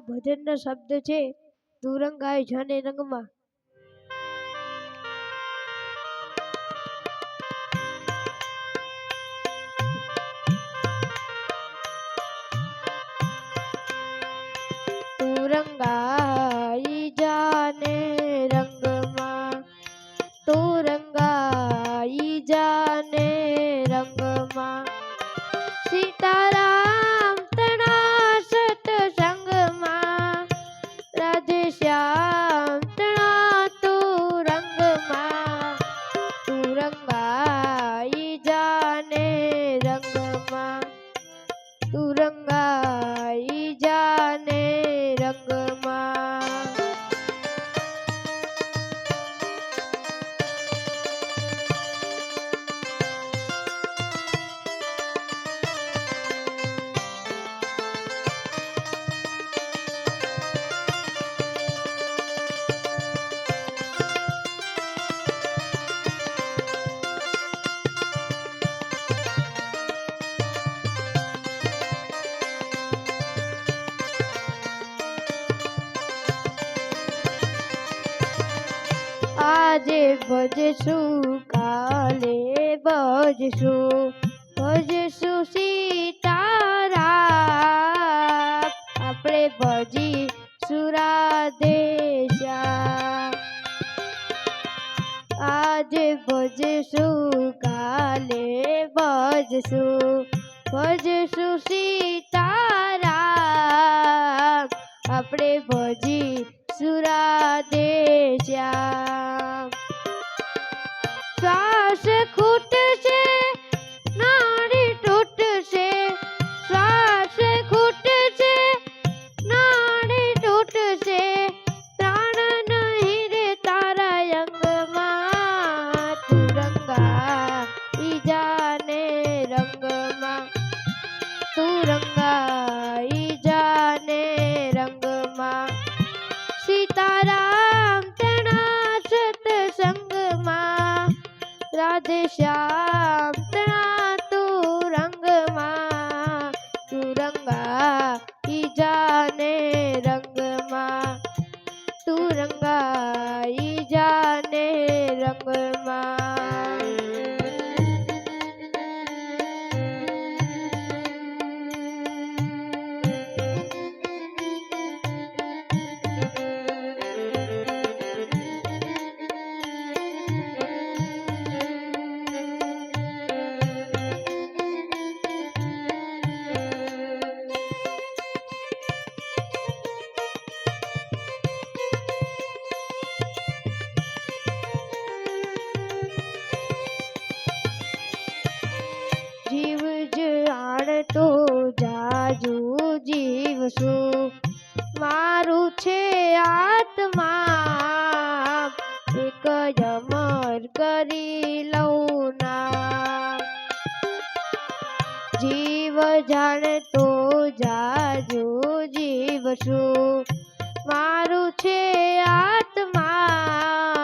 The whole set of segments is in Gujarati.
ભજનનો શબ્દ છે. તુરંગાય જાને રંગમાં આજે ભજશું કાલે ભજશું. શ્વાસ ખૂટશે નાડી તૂટશે શ્વાસ ખૂટશે નાડી તૂટશે પ્રાણ નહીં રે તારા અંગમાં તુરંગા ઈજાને રંગમાં તુરંગા રાધે શ્યામ તણા તુરંગમાં તુરંગા ઈજાને રંગમાં તુરંગા ઈજાને રંગમાં. છે આત્મા. એક અમર કરી લઉં ના. જીવ જાજો જીવ છું મારું છે આત્મા.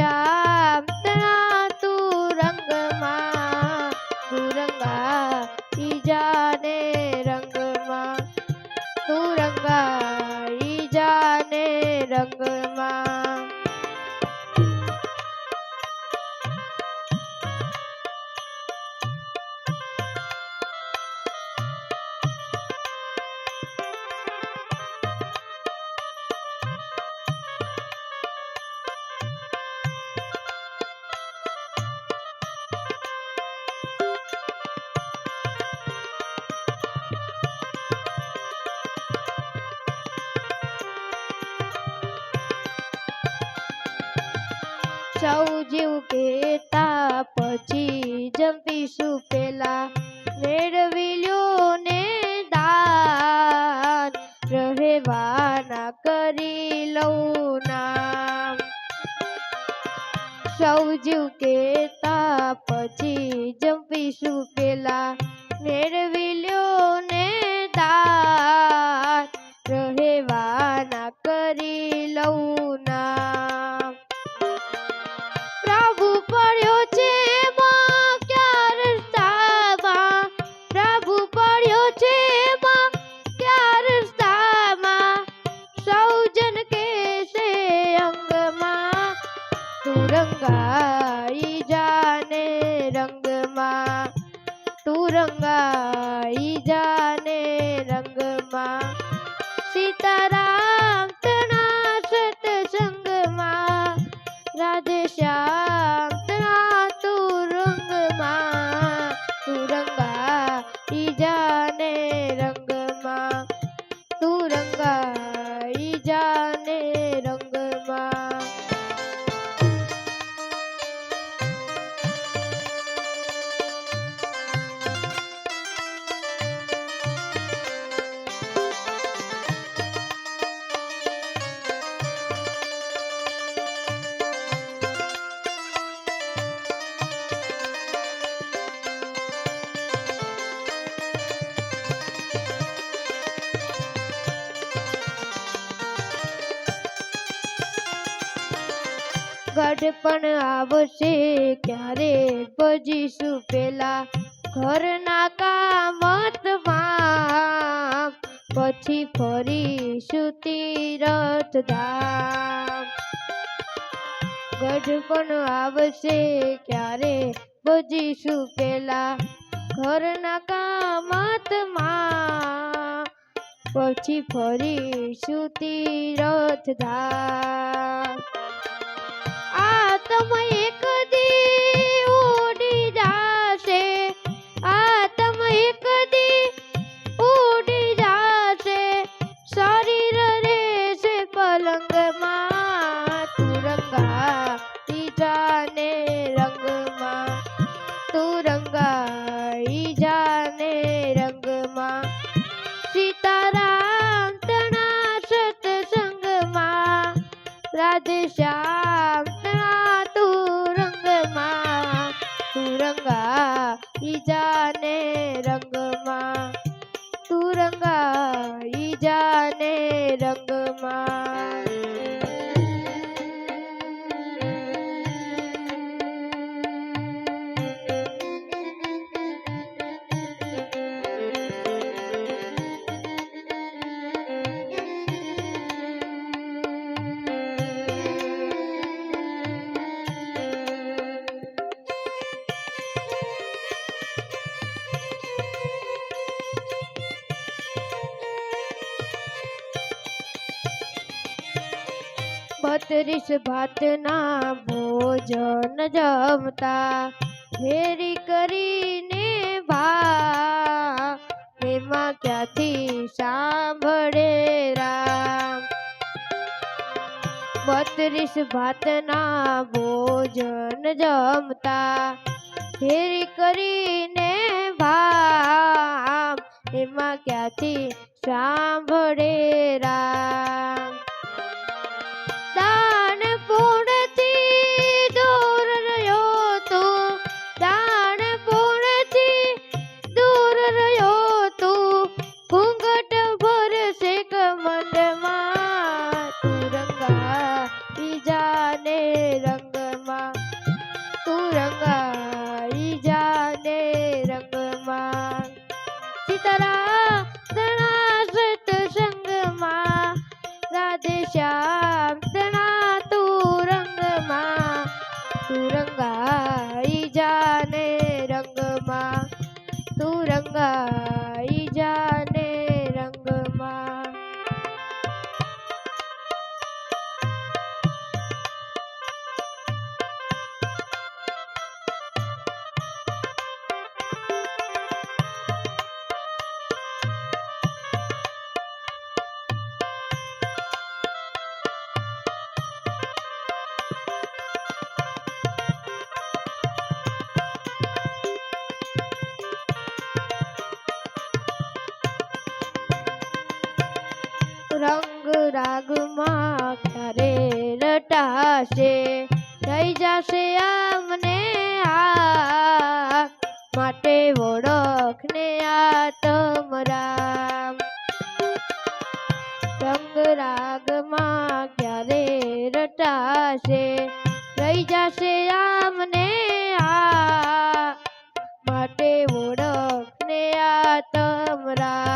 રાધે શ્યામ તણા તુરંગમાં તુરંગા ઈજાને રંગમાં તુરંગા ઈજાને રંગમાં. સૌ જીવ કેતા પછી જંપીશું પેલા મેળવી લ્યો ને દાન. રહેવાના કરી લઉં નામ. સૌ જીવ કેતા પછી જંપીશું પેલા મેળવી લ્યો ગઢપણ આવશે ક્યારે ભજીશું પેલા ઘરના કામતમાં પછી ફરીશું તીરથ ધામ ગઢપણ આવશે ક્યારે ભજીશું પેલા ઘરના કામતમાં પછી ફરીશું તીરથ ધામ એક દી ઉડી જાશે. આ એક દી ઉડી જાશે. શરીર રહેશે પલંગમાં તુરંગા રંગાઈ જાને રંગમાં. તુરંગા ઈજાને રંગમાં. સીતારામ તણા સતસંગમાં. રાધે બત્રીસ ભાતના ભોજન જમતા. ફેરી કરીને ભા એમાં ક્યાંથી સાંભળે રામ? બત્રીસ ભાતના ભોજન જમતા. ફેરી કરીને ભામ એમાં ક્યાંથી સાંભળે રામ? તું રંગાઈ જાને રંગમાં તું રંગાઈ જાને રટાશે થઈ જશે અમને આ માટે ઓળખને આતમ રામ રંગ રાગમાં ક્યારે રટાશે રહી જશે આમને આ માટે ઓળખને આતમ રામ